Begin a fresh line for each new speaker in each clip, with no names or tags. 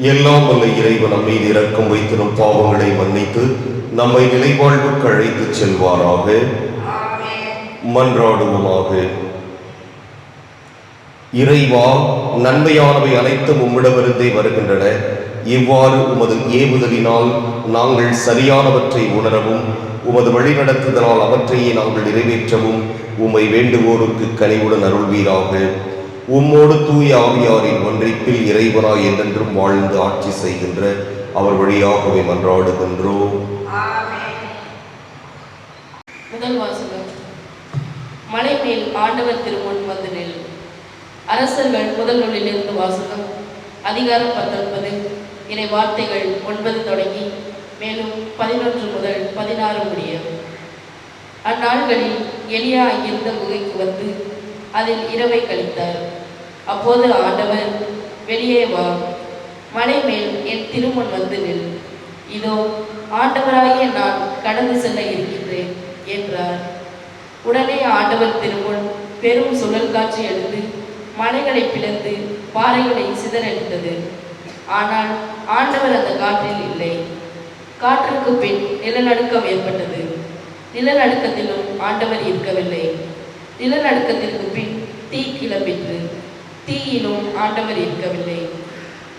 எல்லாம் வல்ல இறைவன் நம்மை இறக்கம் இரக்கம் வைத்து நம் பாவங்களை மன்னித்து நம்மை நிலைவாழ்வுக்கு அழைத்து செல்வாராக. மன்றாடுவோமாக. இறைவா நன்மையானவை அனைத்தும் உம்மிடமிருந்தே வருகின்றன. இவ்வாறு உமது ஏவுதலினால் நாங்கள் சரியானவற்றை உணரவும் உமது வழிநடத்துதலால் அவற்றையே நாங்கள் நிறைவேற்றவும் உம்மை வேண்டுவோருக்கு கனிவுடன் அருள்வீராக. உம்மோடு தூய ஆவியாரின் ஒன்றிப்பில் இறைவனாய் என்றென்றும் வாழ்ந்து ஆட்சி செய்கின்ற அவர் வழியாகவே மன்றாடுகின்றோம்.
முதல் வாசகம். மலை மேல் ஆண்டவர் திருமுன் வந்து நெல். அரசர்கள் முதல் நூலிலிருந்து வாசகம். அதிகாரம் பத்தொன்பது. இறை வார்த்தைகள் ஒன்பது தொடங்கி மேலும் பதினொன்று முதல் பதினாறு முடிய அந்நாள்களில் எளியா அங்கிருந்த குகைக்கு வந்து அதில் இரவை கழித்தார். அப்போது ஆண்டவர் வெளியே வா. மலை மேல் என் திருமண் வந்து நில். இதோ ஆண்டவராகிய நான் கடந்து செல்ல இருக்கின்றேன் என்றார். உடனே ஆண்டவர் திருமுன் பெரும் சுழல் காற்று எழுந்து மலைகளை பிளந்து பாறைகளை சிதறடித்தது. ஆனால் ஆண்டவர் அந்த காற்றில் இல்லை. காற்றுக்கு பின் நிலநடுக்கம் ஏற்பட்டது. நிலநடுக்கத்திலும் ஆண்டவர் இருக்கவில்லை. நிலநடுக்கத்திற்கு பின் தீ கிளம்பிற்று. தீயிலும் ஆண்டவர் இருக்கவில்லை.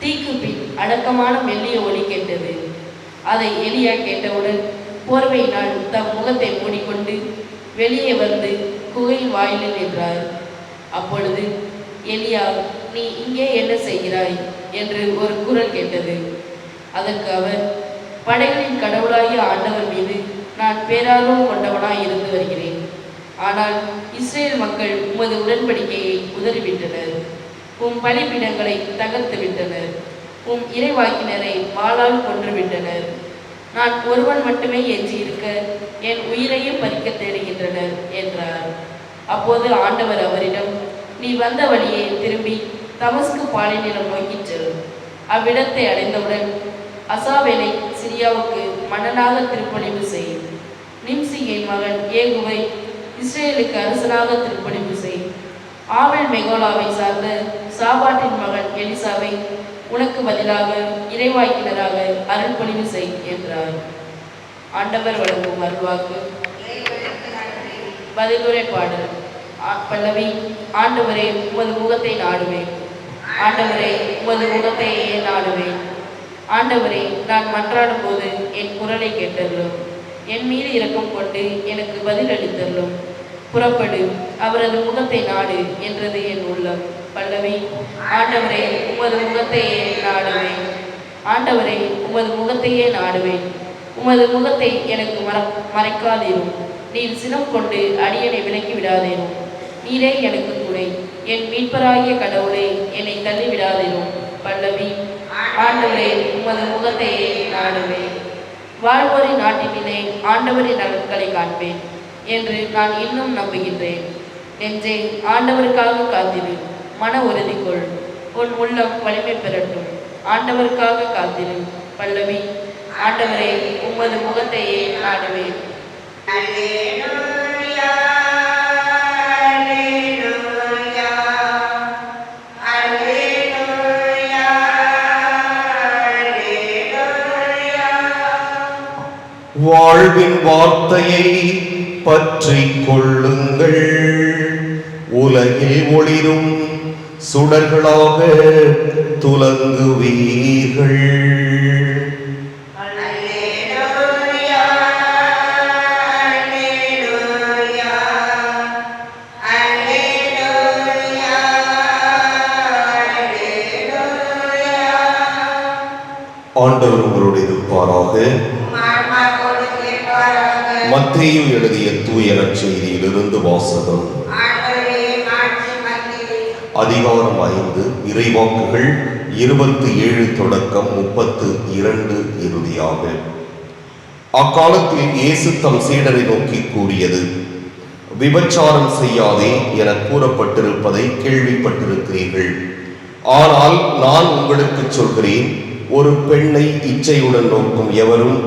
தீக்கு பின் அடக்கமான மெல்லிய ஒளி கேட்டது. அதை எலியா கேட்டவுடன் போர்வையினால் தம் முகத்தை மூடிக்கொண்டு வெளியே வந்து குகை வாயிலில் நின்றார். அப்பொழுது எலியா நீ இங்கே என்ன செய்கிறாய்? என்று ஒரு குரல் கேட்டது. அதற்கு அவர் படைகளின் கடவுளாகிய ஆண்டவர் மீது நான் பேரார்வம் கொண்டவனாய் இருந்து வருகிறேன். ஆனால் இஸ்ரேல் மக்கள் உமது உடன்படிக்கையை உதறிவிட்டனர். உம் பலிபீடங்களை தகர்த்து விட்டனர் உம் இறைவாக்கினரை வாளால் கொன்றுவிட்டனர். நான் ஒருவன் மட்டுமே எஞ்சியிருக்க என் உயிரையும் பறிக்க தேடுகின்றனர் என்றார். அப்போது ஆண்டவர் அவரிடம் நீ வந்த வழியே திரும்பி தமஸ்கு பாலைநிலம் நோக்கிச் செல். அவ்விடத்தை அடைந்தவுடன் அசாவேலை சிரியாவுக்கு மன்னனாக திருப்பணிவு செய். நிம்சியின் மகன் ஏகுவை இஸ்ரேலுக்கு அரசனாக திருப்பணிவு செய். ஆவல் மெகோலாவை சார்ந்த சாபாட்டின் மகன் எலிசாவை உனக்கு பதிலாக இறைவாய்க்கினராக அருள்பொழிவு செய் என்றார். ஆண்டவர் வழங்கும் அருள்வாக்கு. பதிலுரை பாடல் பல்லவி ஆண்டவரே உமது முகத்தை நாடுவேன். ஆண்டவரே உமது முகத்தையே நாடுவேன். ஆண்டவரே நான் மன்றாடும் போது என் குரலை கேட்டருளும். என் மீது இரக்கம் கொண்டு எனக்கு பதில் அளித்தருளும் புறப்படு. அவரது முகத்தை நாடு என்றது என் உள்ளம். பல்லவி ஆண்டவரே உமது முகத்தையே நாடுவேன். ஆண்டவரே உமது முகத்தையே நாடுவேன். உமது முகத்தை எனக்கு மற மறைக்காதீரும். நீர் சினம் கொண்டு அடியனை விலக்கி விடாதீரும். நீரே எனக்கு துணை. என் மீட்பராகிய கடவுளே என்னை தள்ளிவிடாதேரும் பல்லவி ஆண்டவரே உமது முகத்தையே நாடுவேன். வாழ்வோரின் நாட்டினிலே ஆண்டவரின் நலன்களை காண்பேன் என்று நான் இன்னும் நம்புகின்றேன். நெஞ்சே ஆண்டவருக்காக காத்திரு மன உறுதி கொள் உன் உள்ளம் வலிமை பெறட்டும். ஆண்டவருக்காக காத்திரு பல்லவி. ஆண்டவரே உமது முகத்தையே நாடுவேன்.
வாழ்வின் வார்த்தையை பற்றிக் கொள்ளுங்கள். உலகில் ஒளிரும் சுடர்களாக துலங்குவீர்கள் ஆண்டவர் உங்களோடு இருப்பாராக. மத்தையும் எழுதிய தூய செய்தியிலிருந்து வாசகம். அதிகாரம் ஐந்து இறைவாக்குகள் இருபத்தி ஏழு தொடக்கம் முப்பத்து இரண்டு இறுதியாக. அக்காலத்தில் இயேசு தம் சீடரை நோக்கி கூறியது விபச்சாரம் செய்யாதே என கூறப்பட்டிருப்பதை கேள்விப்பட்டிருக்கிறீர்கள். ஆனால் நான் உங்களுக்கு சொல்கிறேன் ஒரு பெண்ணை இச்சையுடன் நோக்கும் எவரும்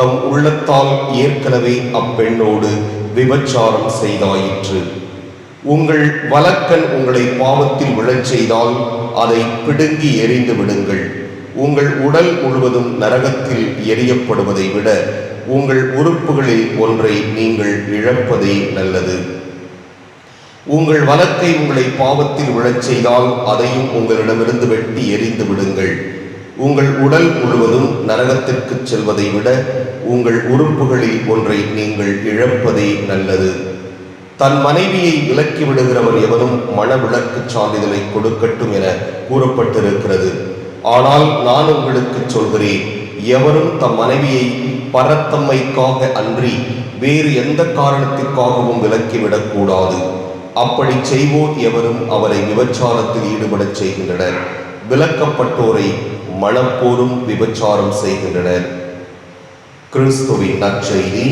தம் உள்ளத்தால் ஏற்கனவே அப்பெண்ணோடு விபச்சாரம் செய்தாயிற்று. உங்கள் வழக்கன் உங்களை பாவத்தில் விழச் செய்தால் அதை பிடுங்கி எரிந்து விடுங்கள். உங்கள் உடல் முழுவதும் நரகத்தில் எரியப்படுவதை விட உங்கள் உறுப்புகளில் ஒன்றை நீங்கள் இழப்பதே நல்லது. உங்கள் வழக்கை உங்களை பாவத்தில் விழச் செய்தால் அதையும் உங்களிடமிருந்து வெட்டி எரிந்து விடுங்கள். உங்கள் உடல் முழுவதும் நரகத்திற்கு செல்வதை விட உங்கள் உறுப்புகளில் ஒன்றை நீங்கள் இழப்பதே நல்லது. தன் மனைவியை விலக்கி விடுகிறவர் எவனும் மனவிலக்கு சான்றிதழை கொடுக்கட்டும் என கூறப்பட்டிருக்கிறது. ஆனால் நான் உங்களுக்கு சொல்கிறேன் எவரும் தம் மனைவியை பரத்தம்மைக்காக அன்றி வேறு எந்த காரணத்திற்காகவும் விலக்கிவிடக்கூடாது அப்படி செய்வோர் எவரும் அவரை விபச்சாரத்தில் ஈடுபடச் செய்கின்றனர். விலக்கப்பட்டோரை மனப்போரும் விபச்சாரம் செய்கின்றனர். கிறிஸ்துவின் நற்செய்தி.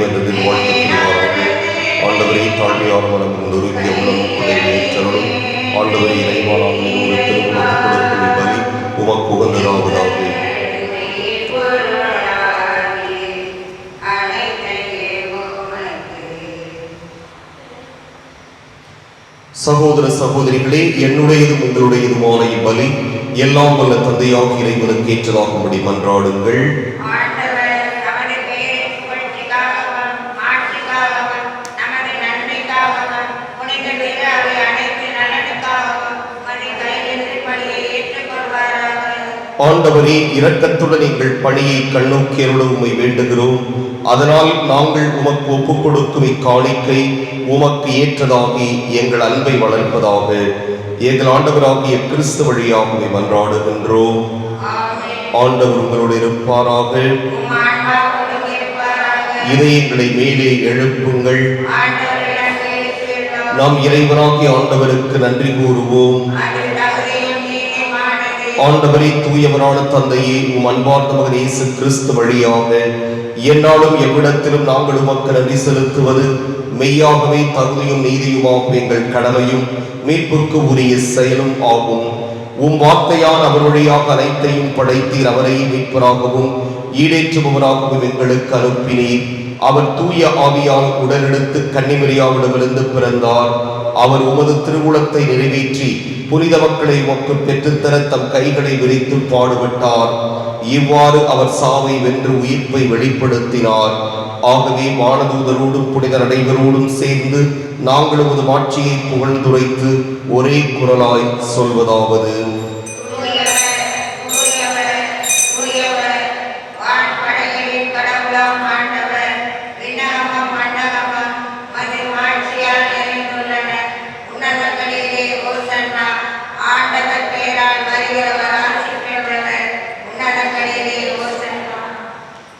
இறைவன் அதில் ஆண்டவரை தாழ்மையான மனம் நொறுங்கிய உணவு குறைவை ஆண்டவரை இறைவான ஒரு திருமணத்துக் கொடுக்கும் இப்பலி உமக்கு உகந்ததாவதாக. சகோதர சகோதரிகளே என்னுடையதும் உங்களுடையதுமான இப்பலி எல்லாம் வல்ல தந்தையாக இறைவனுக்கு ஏற்றதாகும்படி மன்றாடுங்கள்.
ஆண்டவரே
இரக்கத்துடன் எங்கள் பணியை கண்ணோக்கி உம்மை வேண்டுகிறோம் அதனால் நாங்கள் உமக்கு ஒப்புக் கொடுக்கும் இக்காணிக்கை உமக்கு ஏற்றதாகி எங்கள் அன்பை வளர்ப்பதாக எங்கள் ஆண்டவராகிய கிறிஸ்து வழியாகவே மன்றாடுகின்றோம். ஆண்டவர் உங்களோடு இருப்பாராக
உம்.
இதயங்களை மேலே எழுப்புங்கள். நாம் இறைவனாகிய ஆண்டவருக்கு நன்றி கூறுவோம். ஆண்டவரே தூயவரான தந்தையே உம் அன்பார்ந்த மகன் இயேசு கிறிஸ்து வழியாக என்னாலும் எவ்விடத்திலும் நாங்கள் உமக்கு நன்றி செலுத்துவது மெய்யாகவே தகுதியும் நீதியுமாகும் எங்கள் கடமையும் மீட்புக்கு உரிய செயலும் ஆகும். உம் வார்த்தையால் அவர் வழியாக அனைத்தையும் படைத்தீர் அவரை மீட்பராகவும் ஈடேற்றுபவராகவும் எங்களுக்கு அனுப்பினீர். அவர் தூய ஆவியால் உடலெடுத்து கன்னிமரியாவிடமிருந்து பிறந்தார். அவர் உமது திருமுலத்தை நிறைவேற்றி புனித மக்களை உமக்கு பெற்றுத்தர தம் கைகளை விரித்து பாடுபட்டார். இவ்வாறு அவர் சாவை வென்று உயிர்ப்பை வெளிப்படுத்தினார். ஆகவே வானதூதரோடும் புனிதர் அனைவரோடும் சேர்ந்து நாங்கள் உமது மாட்சியை புகழ்ந்துரைத்து ஒரே குரலாய் சொல்வதாவது.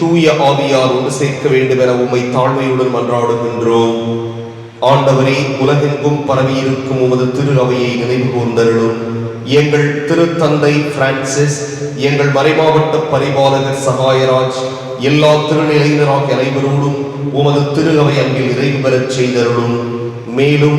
தூய ஆவியாரோடு சேர்க்க வேண்டும் என உம்மை தாழ்மையுடன் மன்றாடுகின்றோம். ஆண்டவரே உலகெங்கும் பரவியிருக்கும் உமது திரு அவையை நினைவு கூர்ந்தருளும். எங்கள் திருத்தந்தை பிரான்சிஸ் எங்கள் மறைமாவட்ட பரிபாலகர் சகாயராஜ் எல்லா திருநிலையினராக அனைவரோடும் உமது திரு அவை அன்பில் நிறைவு பெறச் செய்தருளும். மேலும்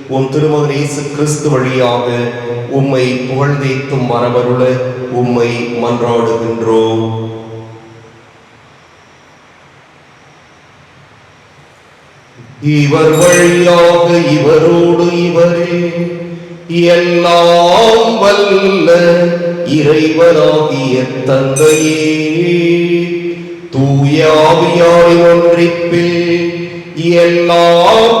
உம் திருமகன் இயேசு கிறிஸ்து வழியாக உம்மை புகழ்ந்தேத்தும் மரபருள உம்மை மன்றாடுகின்றோம். இவர் வழியாக இவரோடு இவரே எல்லாம் வல்ல இறைவராகிய தந்தையே. தூயாவியாய் ஒன்றிப்பில் எல்லாம்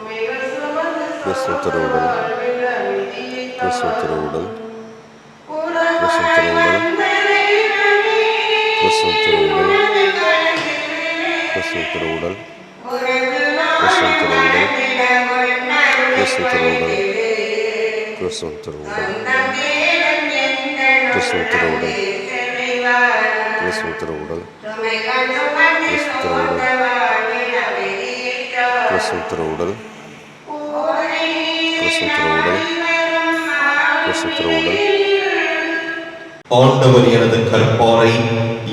கிறிஸ்துவின் திருவுடல் கிறிஸ்துவின் திருவுடல் கிறிஸ்துவின் திருவுடல் கிறிஸ்துவின் திருவுடல் கிறிஸ்துவின் திருவுடல் கிறிஸ்துவின் திருவுடல் கிறிஸ்துவின் திருவுடல் கிறிஸ்துவின் திருவுடல் கிறிஸ்துவின் திருவுடல் கிறிஸ்துவின் திருவுடல் கிறிஸ்துவின் திருவுடல் திருவுடல் ஆண்டவர் எனது கற்பாரை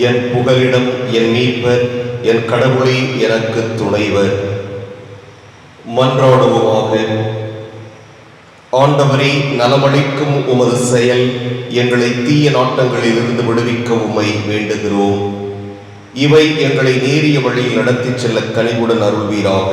என் புகலிடம் என் மீட்பர் என் கடவுளை எனக்கு துணைவர் மன்றாடுவோமாக ஆண்டவரே நலமளிக்கும் உமது செயல் எங்களை தீய நாட்டங்களிலிருந்து விடுவிக்க உமை வேண்டுகிறோம் இவை எங்களை நேரிய வழியில் நடத்திச் செல்ல கனிவுடன் அருள்வீராக